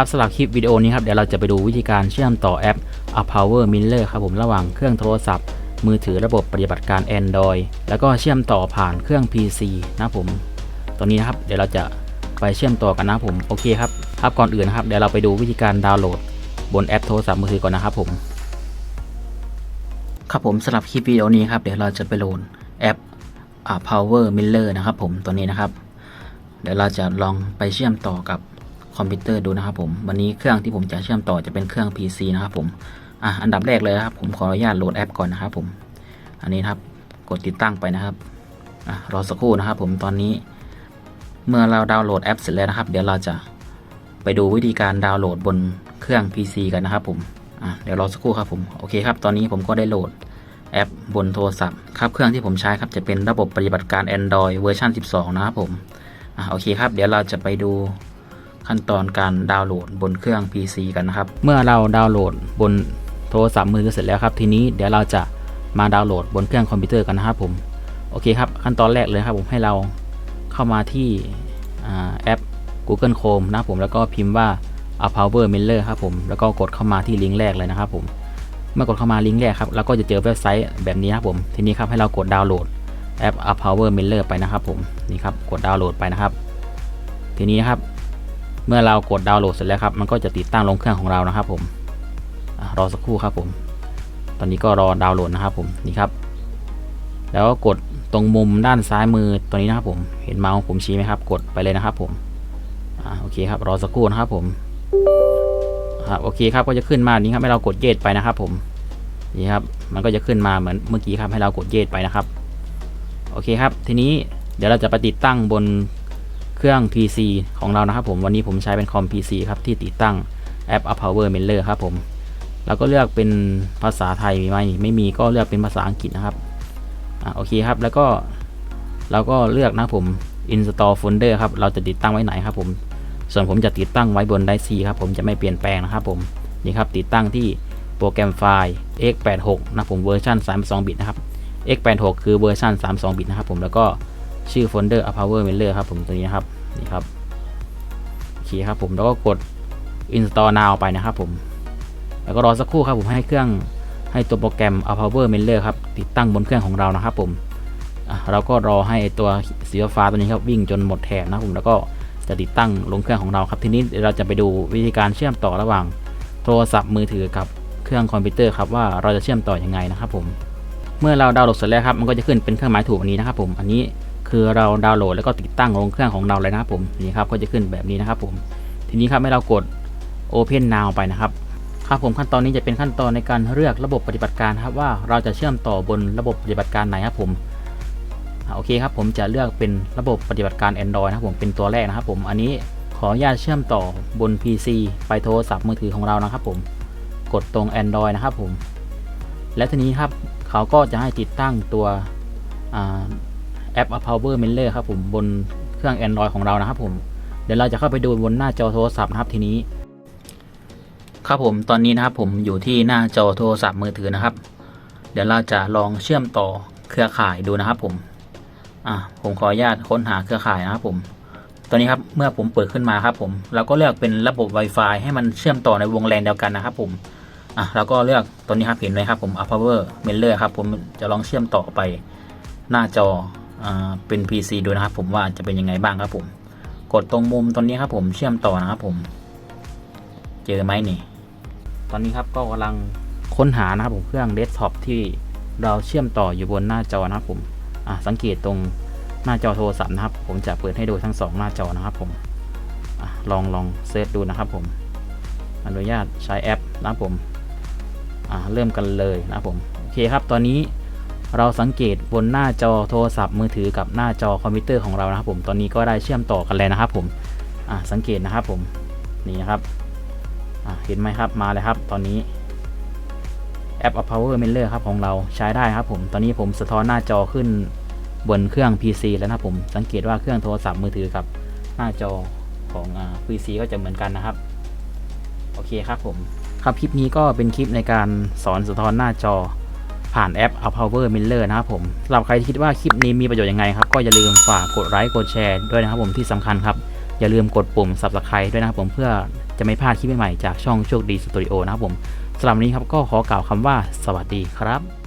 ครับสำหรับคลิปวิดีโอนี้ครับเดี๋ยวเราจะไปดูวิธีการเชื่อมต่อแอป a Power Miller ครับผมระหว่างเครื่องโทรศัพท์ มือถือระบบปฏิบัติการ Android แล้วก็เชื่อมต่อผ่านเครื่อง PC นะผมตัวนี้นะครับเดี๋ยวเราจะไปเชื่อมต่อกันนะผมโอเคครับครับก่อนอื่นนะครับเดี๋ยวเราไปดูวิธีการดาวน์โหลด บนแอปโทรศัพท์มือถือก่อนนะครับผม ครับผมสำหรับคลิปวิดีโอนี้ครับเดี๋ยวเราจะไปโหลดแอป a Power Miller นะครับผมตัวนี้นะครับ เดี๋ยวเราจะลองไปเชื่อมต่อกับ คอมพิวเตอร์ดูนะครับผมวันนี้เครื่องที่ผมจะเชื่อมต่อจะเป็นเครื่อง PC นะครับผมอะอันดับแรกเลยครับผมขออนุญาตโหลดแอปก่อนนะครับผม อันนี้ครับกดติดตั้งไปนะครับอะรอสักครู่นะครับผมตอนนี้ เมื่อเราดาวน์โหลดแอปเสร็จแล้วนะครับ เดี๋ยวเราจะไปดูวิธีการดาวน์โหลดบนเครื่อง PC กันนะครับผมอะเดี๋ยวรอสักครู่ครับผมโอเคครับตอนนี้ผมก็ได้โหลดแอปบนโทรศัพท์ครับเครื่องที่ผมใช้ครับจะเป็นระบบปฏิบัติการ Android เวอร์ชัน12 นะครับผมอะโอเคครับ เดี๋ยวเราจะไปดู ขั้นตอนการดาวน์โหลดบนเครื่อง PC กันนะครับ เมื่อเราดาวน์โหลดบนโทรศัพท์มือถือเสร็จแล้วครับ ทีนี้เดี๋ยวเราจะมาดาวน์โหลดบนเครื่องคอมพิวเตอร์กันนะครับผมโอเคครับขั้นตอนแรกเลยครับผมให้เราเข้ามาที่แอป Google Chrome นะครับผมแล้วก็พิมพ์ว่า a Power Miller ครับผมแล้วก็กดเข้ามาที่ลิงก์แรกเลยนะครับผมเมื่อกดเข้ามาลิงก์แรกครับเราก็จะเจอเว็บไซต์แบบนี้นะครับผมทีนี้ครับให้เรากดดาวน์โหลดแอป a Power Miller ไปนะครับผมนี่ครับกดดาวน์โหลดไปนะครับ ทีนี้ครับ เมื่อเรากดดาวน์โหลดเสร็จแล้วครับมันก็จะติดตั้งลงเครื่องของเรานะครับ ผมอรอสักครู่ครับผม ตอนนี้ก็รอดาวน์โหลดนะครับ ผมนี่ครับ แล้วก็กดตรงมุมด้านซ้ายมือตัวนี้นะครับ ผมเห็นเมาส์ผมชี้ไหมครับ กดไปเลยนะครับ ผมอโอเคครับรอสักครู่นะครับผมครับโอเคครับก็จะขึ้นมานี้ครับให้เรากดเยดไปนะครับ ผมนี่ครับ มันก็จะขึ้นมาเหมือนเมื่อกี้ครับให้เรากดเยดไปนะครับ โอเคครับ ทีนี้เดี๋ยวเราจะไปติดตั้งบน เครื่อง PC ของเรานะครับผมวันนี้ผมใช้เป็นคอม PC ครับที่ติดตั้งแอป a Power Miller ครับผมเราก็เลือกเป็นภาษาไทยมีไหมไม่มีก็เลือกเป็นภาษาอังกฤษนะครับอ่าโอเคครับ แล้วก็เราก็เลือกนะผม install folder ครับเราจะติดตั้งไว้ไหนครับผม ส่วนผมจะติดตั้งไว้บนไดซีครับผมจะไม่เปลี่ยนแปลงนะครับผมนี่ครับติดตั้งที่โปรแกรมไฟล์ x86 นะผมเวอร์ชัน32 บิตนะครับ x86 คือเวอร์ชัน32 บิตนะครับผมแล้วก็ ชื่อโฟลเดอร์ a power miller ครับผมตัวนี้นะครับนี่ครับโอเคครับผมแล้วก็กด install now ไปนะครับผม แล้วก็รอสักครู่ครับผมให้เครื่องให้ตัวโปรแกรม a power miller ครับติดตั้งบนเครื่องของเรานะครับผมเราก็รอให้ตัวสีฟ้าตัวนี้ครับวิ่งจนหมดแถบนะครับผมแล้วก็จะติดตั้งลงเครื่องของเราครับทีนี้เราจะไปดูวิธีการเชื่อมต่อระหว่างโทรศัพท์มือถือกับเครื่องคอมพิวเตอร์ครับว่าเราจะเชื่อมต่อยังไงนะครับผมเมื่อเราดาวน์โหลดเสร็จแล้วครับมันก็จะขึ้นเป็นเครื่องหมายถูกอันนี้นะครับผมอันนี้ คือเราดาวน์โหลดแล้วก็ติดตั้งลงเครื่องของเราเลยนะครับผมนี่ครับก็จะขึ้นแบบนี้นะครับผมทีนี้ครับให้เรากด Open Now ไปนะครับครับผมขั้นตอนนี้จะเป็นขั้นตอนในการเลือกระบบปฏิบัติการครับว่าเราจะเชื่อมต่อบนระบบปฏิบัติการไหนครับผมโอเคครับผมจะเลือกเป็นระบบปฏิบัติการ Android นะครับผมเป็นตัวแรกนะครับผมอันนี้ขออนุญาตเชื่อมต่อบน PC ไปโทรศัพท์มือถือของเรานะครับผมกดตรง Android นะครับผมและทีนี้ครับเขาก็จะให้ติดตั้งตัว แอป a Power Miller ครับผมบนเครื่อง Android ของเรานะครับผมเดี๋ยวเราจะเข้าไปดูบนหน้าจอโทรศัพท์นะครับทีนี้ ครับผมตอนนี้นะครับผมอยู่ที่หน้าจอโทรศัพท์มือถือนะครับ เดี๋ยวเราจะลองเชื่อมต่อเครือข่ายดูนะครับผมอะผมขออนุญาตค้นหาเครือข่ายนะครับผม ตอนนี้ครับเมื่อผมเปิดขึ้นมาครับผม เราก็เลือกเป็นระบบ Wi-Fi ให้มันเชื่อมต่อในวงแลนเดียวกันนะครับผมอะเราก็เลือกตัวนี้ครับเห็นไหมครับผม a power mailer ครับผมจะลองเชื่อมต่อไปหน้าจอ เป็น PC ดูนะครับ ผมว่าจะเป็นยังไงบ้างครับผม กดตรงมุมตรงนี้ครับผมเชื่อมต่อนะครับผม เจอไหมนี่ ตอนนี้ครับก็กำลังค้นหานะครับผมเครื่องเดสก์ท็อปที่เราเชื่อมต่ออยู่บนหน้าจอนะครับผมสังเกตตรงหน้าจอโทรศัพท์นะครับ ผมจะเปิดให้ดูทั้งสองหน้าจอนะครับผมอลองลองเซิร์ชดูนะครับผมอนุญาตใช้แอปนะครับผมเริ่มกันเลยนะครับผมโอเคครับตอนนี้ เราสังเกตบนหน้าจอโทรศัพท์มือถือกับหน้าจอคอมพิวเตอร์ของเรานะครับผมตอนนี้ก็ได้เชื่อมต่อกันเลยนะครับผมสังเกตนะครับผมนี่นะครับเห็นไหมครับมาเลยครับ ตอนนี้แอป Power Miller ครับของเราใช้ได้ครับผม ตอนนี้ผมสะท้อนหน้าจอขึ้นบนเครื่อง PC แล้วนะผม สังเกตว่าเครื่องโทรศัพท์มือถือกับหน้าจอของอ PC ก็จะเหมือนกันนะครับ โอเคครับผม ครับคลิปนี้ก็เป็นคลิปในการสอนสะท้อนหน้าจอ ผ่านแอป a Power Miller นะครับผมสำหรับใครที่คิดว่าคลิปนี้มีประโยชน์ยังไงครับ ก็อย่าลืมฝากกดไลค์กดแชร์ด้วยนะครับผมที่สำคัญครับ อย่าลืมกดปุ่ม subscribe ด้วยนะครับผมเพื่อจะไม่พลาดคลิปใหม่ๆจากช่องโชคดีสตูดิโอนะครับผมสำหรับนนี้ครับก็ขอกล่าวคำว่าสวัสดีครับ